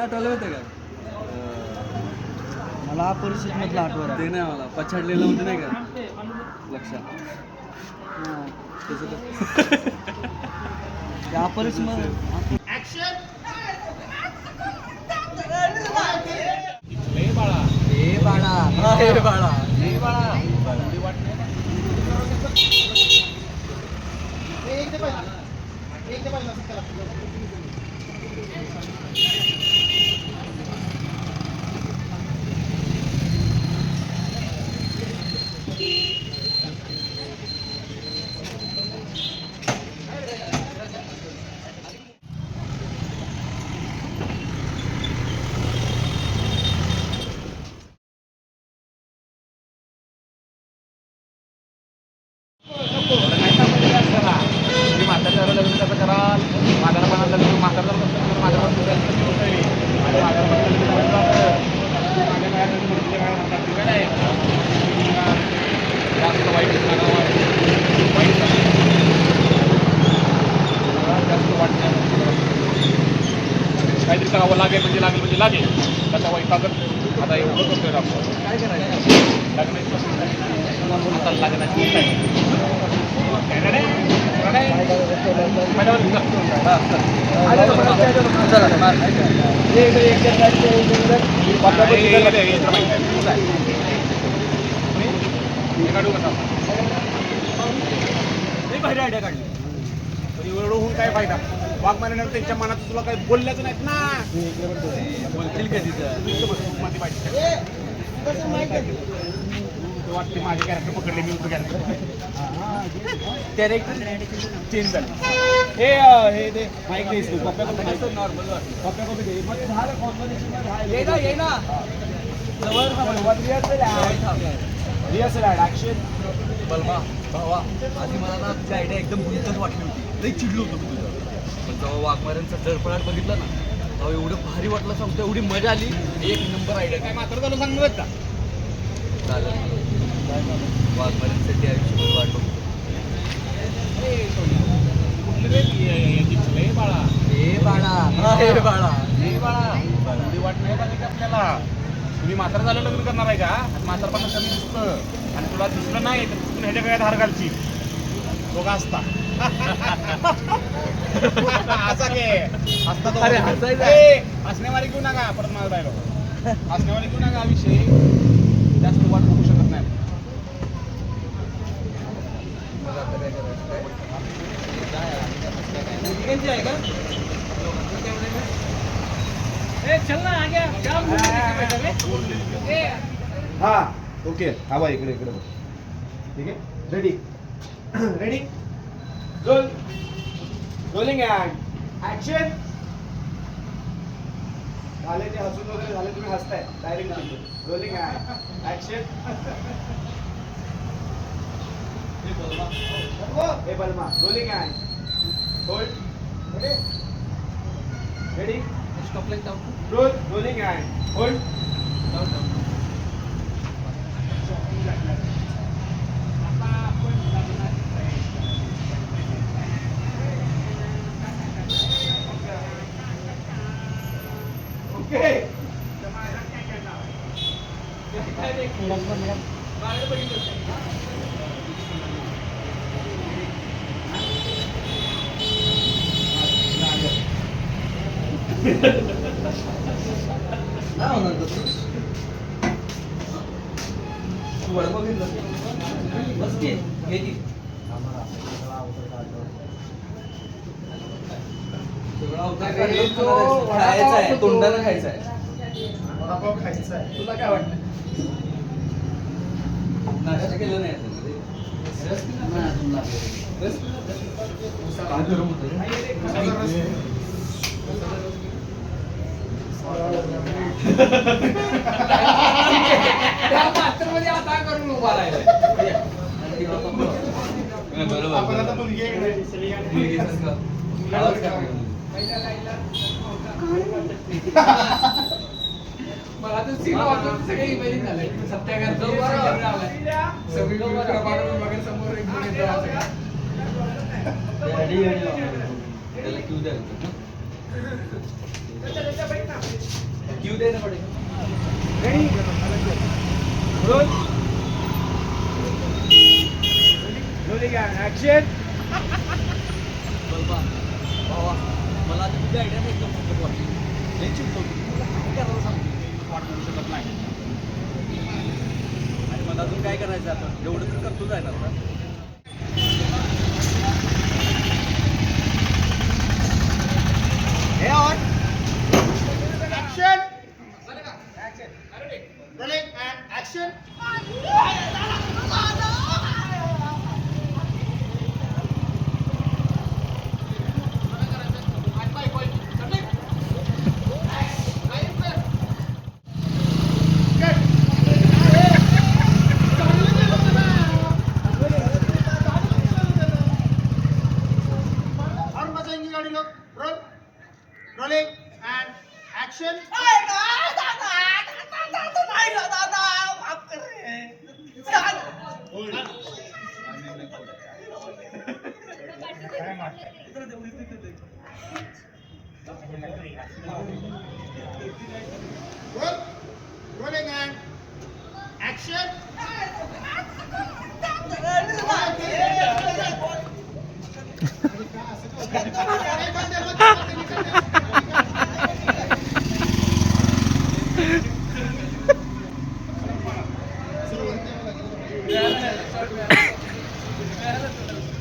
आठवलं होतं का? मला परिस्थिती मधला आठवण ते नाही मला पछाडलेलं होतं नाही का? लक्षात. त्या परिस्थिती हे बाळा. हे बाळा. हे बाळा. तुम्ही म्हाताऱ्याला लग्न कसं कराल म्हातारपणात लग्न म्हातारपणात लग्न म्हातारपणात लग्न होतं आहे. आणि म्हातारपणात लग्न करायचं असतं. माझ्या काळात लग्न मुलीच्या काळात म्हणतात, "ठीक आहे." जास्त वाईट सांगावं. वाईट मला जास्त वाटतं काहीतरी करावं लागेल म्हणजे लागेल म्हणजे लागेल. त्याचा वैतागत आता एवढं करतोय आपण काय करायचं? लग्नाची पसंत आहे आता लग्नाची होत आहे आयडिया काढली. एवढं होऊन काय फायदा? वाघ त्यांच्या मनात तुला काही बोलल्याच नाहीत ना. बोलतील का तिथं? मध्ये पाहिजे. वाटते माझे कॅरेक्टर पकडले मी होतो कॅरेक्टर कॅरेक्टर चेंज झाले. हे हे ते. माईक दे दे. नॉर्मल पप्प्या कॉपी दे. मग ते झालं combination मध्ये आहे. ये ना ये ना. जवळ थांबा. What rehearsal आहे? Rehearsal आहे. बलमा भावा. आधी मला ना तुझी आयडिया एकदम गुंतच वाटली होती. लई चिडलो होतो मी पण जेव्हा वाघमाऱ्यांचा जळफळाट बघितला ना तेव्हा एवढं भारी वाटलं सांगतो एवढी मजा आली. एक नंबर आयडिया काय मात्र झालं सांग बरं का चालेल वाघमाऱ्यांसाठी आयुष्यभर वाटतो कुठलं रे बाळा. हे बाळा. हे बाळा. हे बाळा एवढी वाट नाही पाहिजे का आपल्याला. तुम्ही म्हातार झालं लग्न करणार आहे का? म्हातारपणा कमी दिसतं. आणि तुला दिसलं नाही तर तू ह्याच्या गळ्यात हार घालची दोघा असता. असा घे हसता तो. अरे, हसायचं. ए, हसण्यावारी घेऊ नका. परत माझा हसण्यावारी घेऊ नका हा विषय जास्त वाट बघू शकत नाही. आहे का? हा. ओके हा बा इकडे इकडे बघ. ठीक आहे? Ready ready roll rolling and action झाले ते हसून वगैरे झाले तुम्ही हसताय डायरेक्ट रोलिंग ऍड ऍक्शन हे बलमा rolling and hold ready ready stop line टाकू roll rolling and hold okay नाही होणार तसं तू वडपाव घेतलं बस की घे की सगळा अवतार अरे, तो खायचा आहे तोंडाला तोंडानं खायचा आहे वडापाव खायचा आहे तुला काय वाटतं नाश्ता केला नाही आता मध्ये. नाही अजून लागलं. रस? काय गरम होतं रे? नाही, बरोबर, आपण आता बरोबर. मुलगी आहे. मला तर सीन वाटून सगळे इमॅजिन झाले सत्याग्रह सगळी वगैरे समोर एक मुलगी येतो असं. त्याला क्यू द्या. जीव द्यायला पडेल रेडी रोल रोलिंग ऍक्शन बलबा भावा मला आता तुझी आयडिया नाही एकदम फुकट वाटली लई चिडतो मला काय करायला सांगतो वाट शकत नाही आणि मला अजून काय करायचं आता? एवढं तर करतोच आहे ना आता. Roll. Rolling and action. Yeah.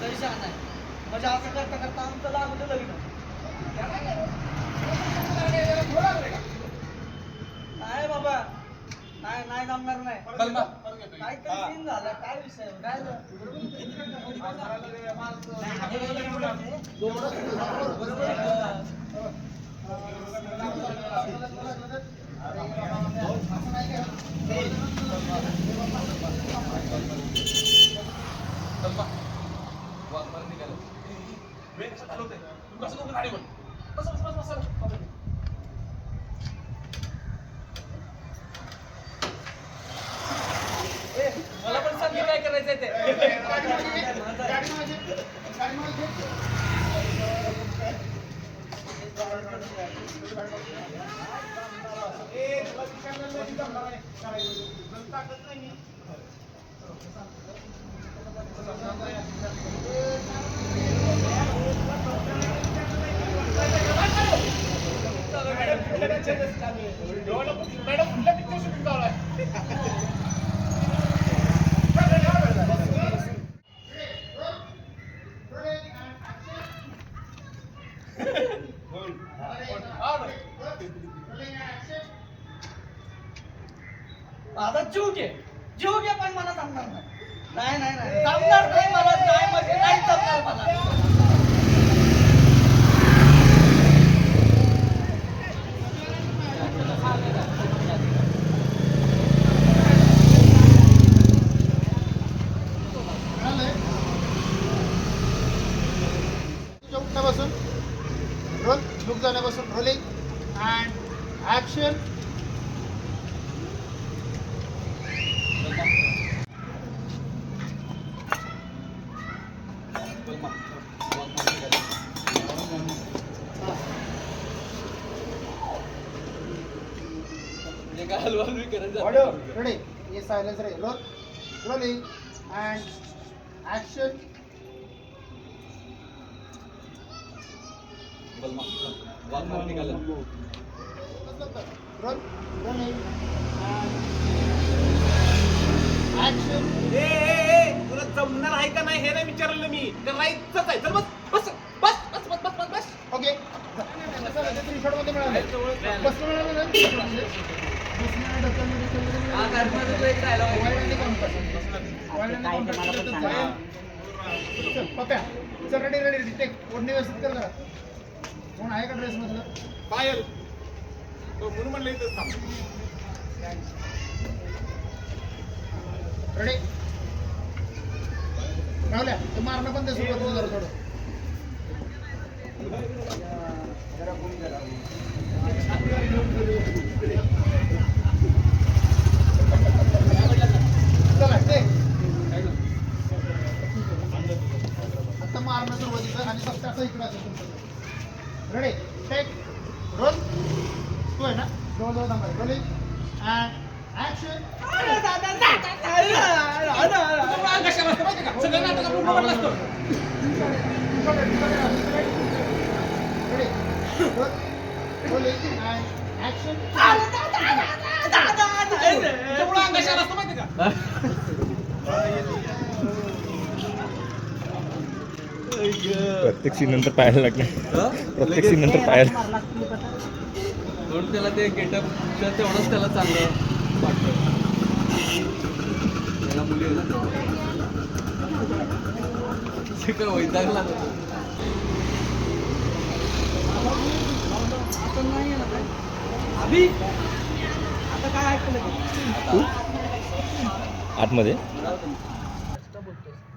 तरी छान आहे. म्हणजे असं करता करता आमचं लागलं लग्न नाही बाबा. नाही नाही जमणार नाही. काय सीन झाला. काय विषय? काय गाडी मला पण सांग काय करायचंय ते. करायचं మేడం ఫుల్ పిక్చర్స్ కావాలి जातो. रेडी ये silence ray roll rolling and roll rolling action ए, ए, ए, तुला जमणार आहे का नाही हे नाही विचारलं मी. तर राईटच आहे. चल बस बस बस बस बस बस बस बस. ओके मध्ये मिळाले मिळालं. कारखान्याचा तो काम कर. वाळव्याने काम कर. चल, पप्या. चल, ready, ओढणी व्यवस्थित कर जरा. कोण आहे का ड्रेस मधलं पायल तो म्हणून म्हणलं इथंच थांब रेडी राहुल्या तू मारणं पण ते सुरुवात जरा थोडं टेक आता मारणं सुरुवातीचं आणि फक्त असं इकडं असेल तुमचं रेडी टेक रोल तू आहे ना जवळ जवळ थांबा रोलिंग अँड ऍक्शन सगळं नाटक आपण मोबाईल असतो त्यामुळे अंगाशाला असतो माहिती का प्रत्येक सीन नंतर पाहायला लागणार. प्रत्येक सीन नंतर पाहायला. म्हणून त्याला ते गेटअप तेवढंच त्याला चांगलं वाटतं त्याला मुली आहे ना ते काय वैतागला. तो. अभि? आता काय ऐकलं आतमध्ये?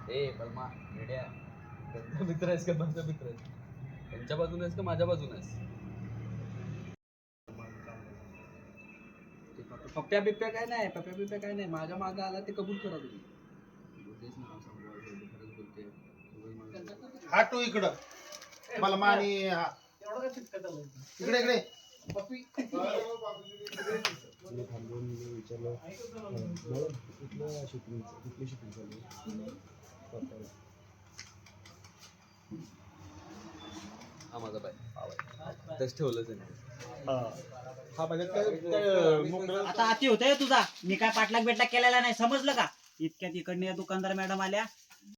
ए बलमा त्यांचा मित्र आहेस का? माझा मित्र आहेस. त्यांच्या बाजूने आहेस का? माझ्या बाजूने आहेस? पप्प्या बिप्प्या काय नाही पप्प्या बिप्प्या काय नाही. माझ्या मागं आला ते कबूल करा तुम्ही. हा टू इकडं. मला मानी हा. एवढं काय चिटकत आलं इकडे. इकडे हा माझा बाय. भाव आहे तसं ठेवलं त्यांनी. हा. म्हणजे मोकळं आता अति होतंय तुझा. मी काय पाठलाग बेटलाग केलेला नाही. समजलं का? इतक्यात इकडनं या दुकानदार मॅडम आल्या.